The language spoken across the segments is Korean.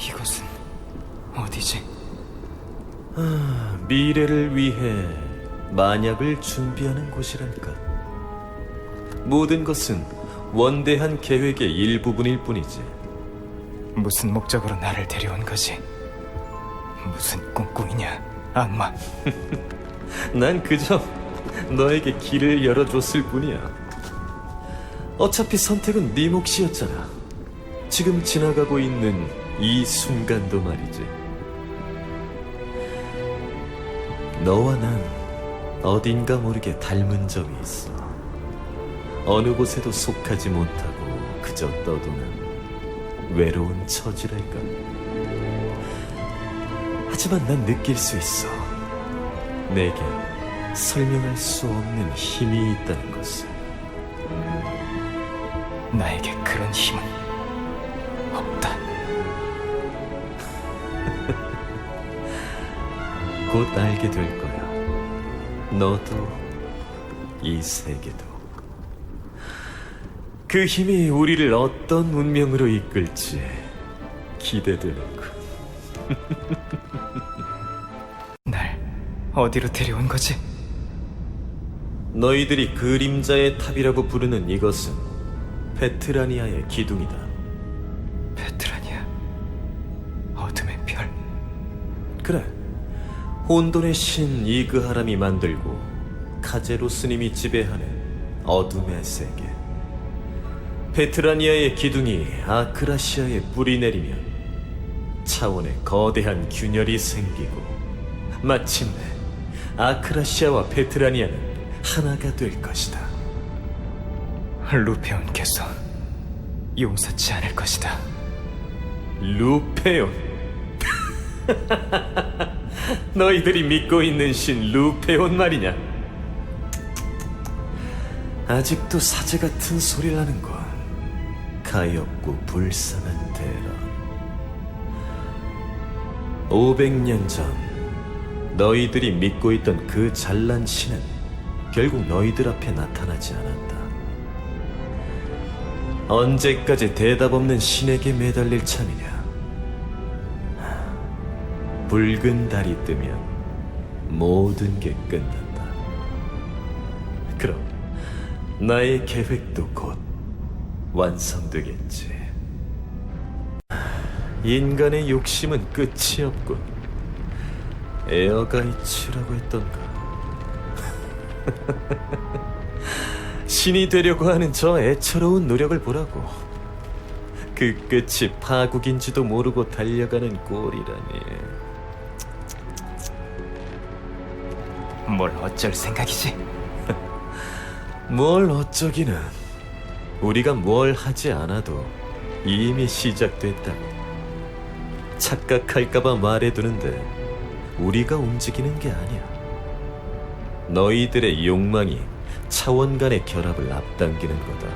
이곳은 어디지? 미래를 위해 만약을 준비하는 곳이랄까. 모든 것은 원대한 계획의 일부분일 뿐이지. 무슨 목적으로 나를 데려온 거지? 무슨 꿍꿍이냐, 악마? 난 그저 너에게 길을 열어줬을 뿐이야. 어차피 선택은 네 몫이었잖아. 지금 지나가고 있는 이 순간도 말이지. 너와 난 어딘가 모르게 닮은 점이 있어. 어느 곳에도 속하지 못하고 그저 떠도는 외로운 처지랄까. 하지만 난 느낄 수 있어. 내게 설명할 수 없는 힘이 있다는 것을. 나에게 그런 힘은 없다. 곧 알게 될 거야. 너도 이 세계도. 그 힘이 우리를 어떤 운명으로 이끌지 기대되는군. 날 어디로 데려온 거지? 너희들이 그림자의 탑이라고 부르는 이것은 베트라니아의 기둥이다. 혼돈의 신 이그하람이 만들고 카제로 스님이 지배하는 어둠의 세계. 베트라니아의 기둥이 아크라시아에 뿌리 내리면 차원의 거대한 균열이 생기고 마침내 아크라시아와 베트라니아는 하나가 될 것이다. 루페온께서 용서치 않을 것이다. 루페온. 너희들이 믿고 있는 신 루페온 말이냐? 아직도 사제 같은 소리를 하는군. 가엾고 불쌍한 대라. 500년 전 너희들이 믿고 있던 그 잘난 신은 결국 너희들 앞에 나타나지 않았다. 언제까지 대답 없는 신에게 매달릴 참이냐? 붉은 달이 뜨면 모든 게 끝난다. 그럼 나의 계획도 곧 완성되겠지. 인간의 욕심은 끝이 없군. 에어가이츠라고 했던가. 신이 되려고 하는 저 애처로운 노력을 보라고. 그 끝이 파국인지도 모르고 달려가는 꼴이라니. 뭘 어쩔 생각이지? 뭘 어쩌기는. 우리가 뭘 하지 않아도 이미 시작됐다고 착각할까봐 말해두는데 우리가 움직이는 게 아니야. 너희들의 욕망이 차원 간의 결합을 앞당기는 거다.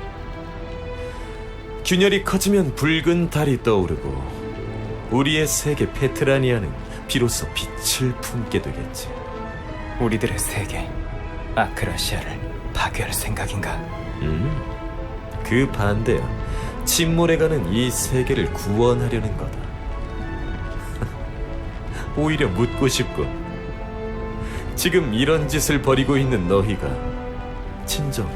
균열이 커지면 붉은 달이 떠오르고 우리의 세계 페트라니아는 비로소 빛을 품게 되겠지 우리들의 세계, 아크라시아를 파괴할 생각인가? 음, 그 반대야. 침몰해가는 이 세계를 구원하려는 거다. 오히려 묻고 싶군. 지금 이런 짓을 벌이고 있는 너희가 진정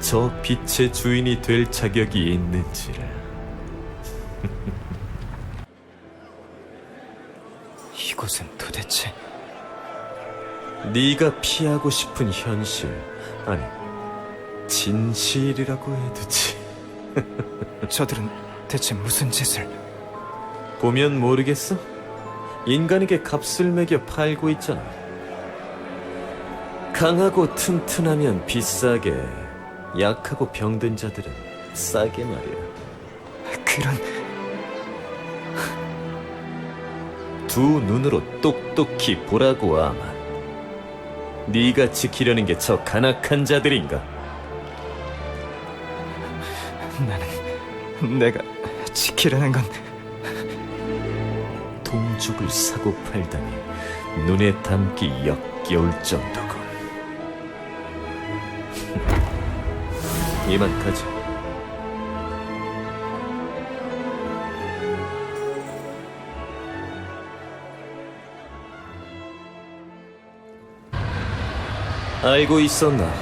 저 빛의 주인이 될 자격이 있는지를. 이곳은 도대체 네가 피하고 싶은 현실, 아니 진실이라고 해두지. 저들은 대체 무슨 짓을? 보면 모르겠어? 인간에게 값을 매겨 팔고 있잖아. 강하고 튼튼하면 비싸게, 약하고 병든 자들은 싸게 말이야. 그런 두 눈으로 똑똑히 보라고 아마. 네가 지키려는 게 저 간악한 자들인가? 나는 내가 지키려는 건 동죽을 사고 팔다니 눈에 담기 역겨울 정도군. 이만 가자. 알고 있었나?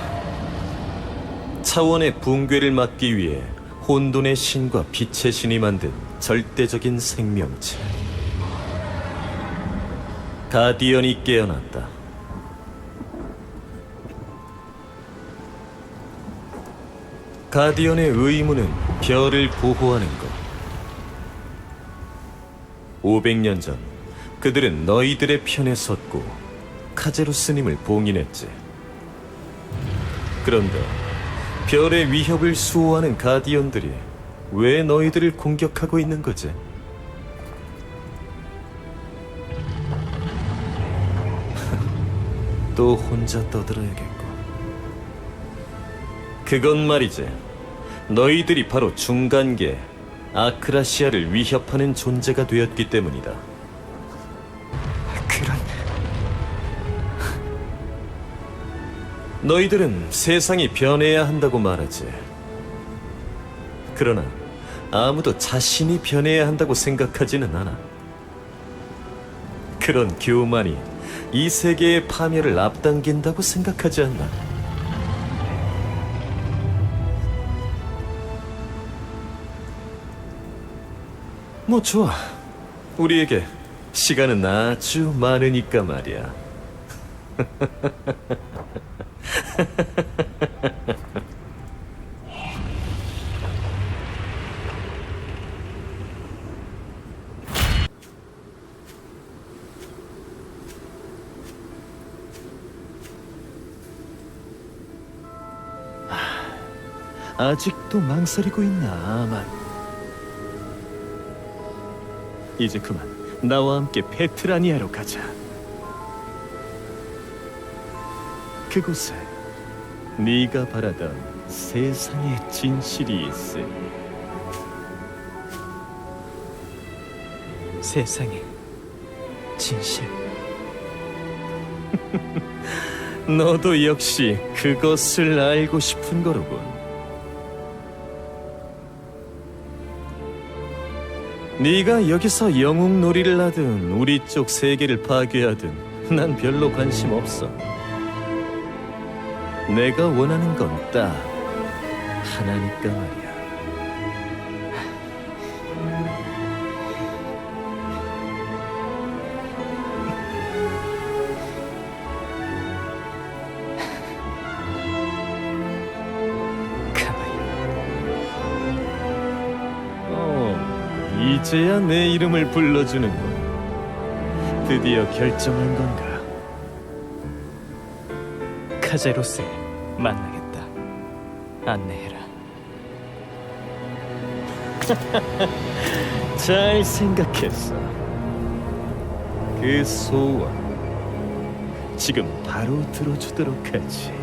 차원의 붕괴를 막기 위해 혼돈의 신과 빛의 신이 만든 절대적인 생명체. 가디언이 깨어났다. 가디언의 의무는 별을 보호하는 것. 500년 전 그들은 너희들의 편에 섰고 카제로 스님을 봉인했지. 그런데 별의 위협을 수호하는 가디언들이 왜 너희들을 공격하고 있는 거지? 또 혼자 떠들어야겠고. 그건 말이지. 너희들이 바로 중간계 아크라시아를 위협하는 존재가 되었기 때문이다. 너희들은 세상이 변해야 한다고 말하지. 그러나 아무도 자신이 변해야 한다고 생각하지는 않아. 그런 교만이 이 세계의 파멸을 앞당긴다고 생각하지 않나? 뭐 좋아. 우리에게 시간은 아주 많으니까 말이야. 아직도 망설이고 있나 아만. 이제 그만. 나와 함께 페트라니아로 가자. 그곳에 네가 바라던 세상의 진실이 있으니 세상의 진실. 너도 역시 그것을 알고 싶은 거로군 네가 여기서 영웅 놀이를 하든 우리 쪽 세계를 파괴하든 난 별로 관심 없어. 내가 원하는 건 딱 하나니까 말이야. 어, 이제야 내 이름을 불러주는군. 드디어 결정한 건가? 카제로스에 만나겠다. 안내해라. 잘 생각했어. 그 소원 지금 바로 들어주도록 하지.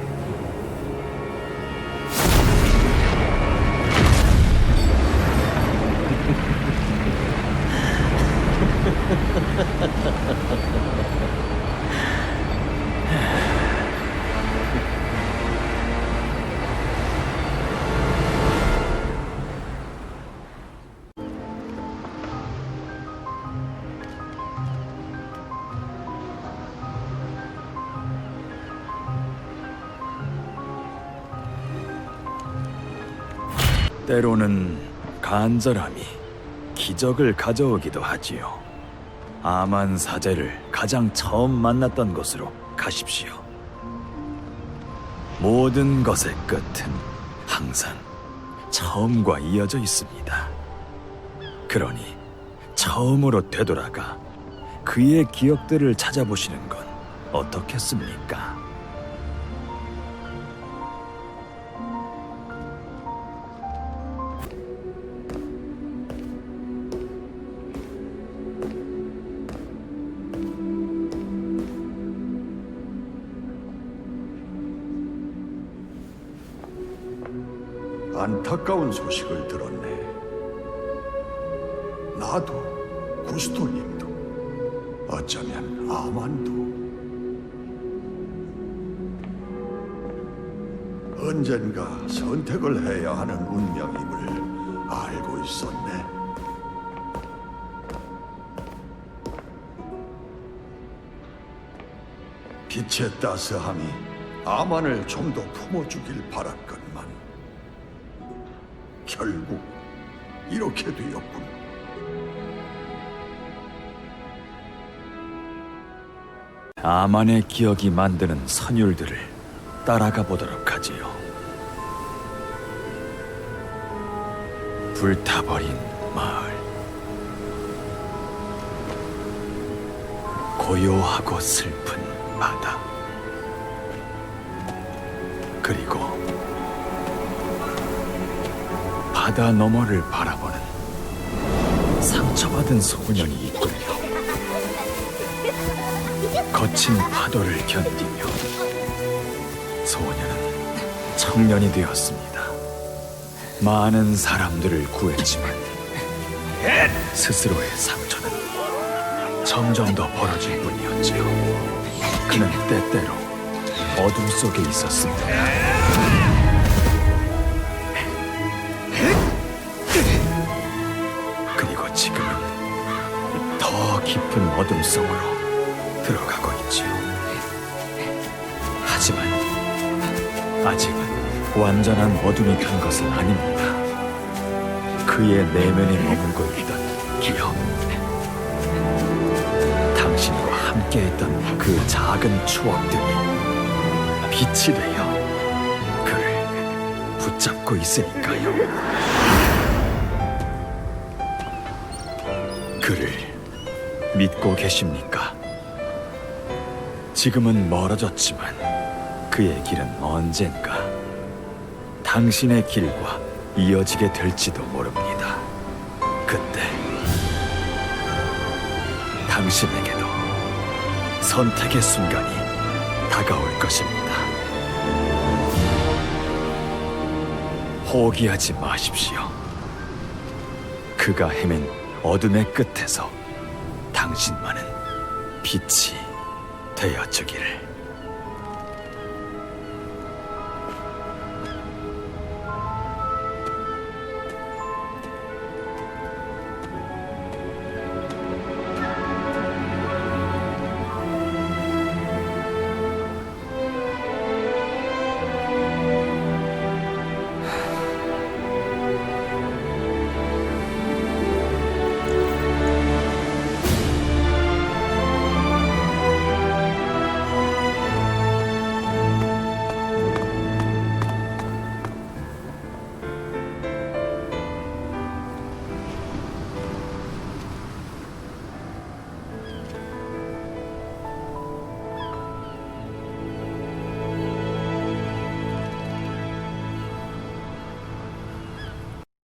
때로는 간절함이 기적을 가져오기도 하지요. 아만 사제를 가장 처음 만났던 곳으로 가십시오. 모든 것의 끝은 항상 처음과 이어져 있습니다. 그러니 처음으로 되돌아가 그의 기억들을 찾아보시는 건 어떻겠습니까? 안타까운 소식을 들었네. 나도, 구스토님도, 어쩌면 아만도. 언젠가 선택을 해야 하는 운명임을 알고 있었네. 빛의 따스함이 아만을 좀 더 품어주길 바랐건만 결국 이렇게 되었군. 아만의 기억이 만드는 선율들을 따라가 보도록 하지요. 불타버린 마을. 고요하고 슬픈 바다. 그리고 바다 너머를 바라보는 상처받은 소년이 있군요. 거친 파도를 견디며 소년은 청년이 되었습니다. 많은 사람들을 구했지만 스스로의 상처는 점점 더 벌어질 뿐이었지요. 그는 때때로 어둠 속에 있었습니다. 어둠 속으로 들어가고 있지요. 하지만 아직은 완전한 어둠이 된 것은 아닙니다. 그의 내면에 머물고 있던 기억. 당신과 함께했던 그 작은 추억들이 빛이 되어 그를 붙잡고 있으니까요. 그를 믿고 계십니까? 지금은 멀어졌지만 그의 길은 언젠가 당신의 길과 이어지게 될지도 모릅니다. 그때 당신에게도 선택의 순간이 다가올 것입니다. 포기하지 마십시오. 그가 헤맨 어둠의 끝에서 당신만은 빛이 되어주기를.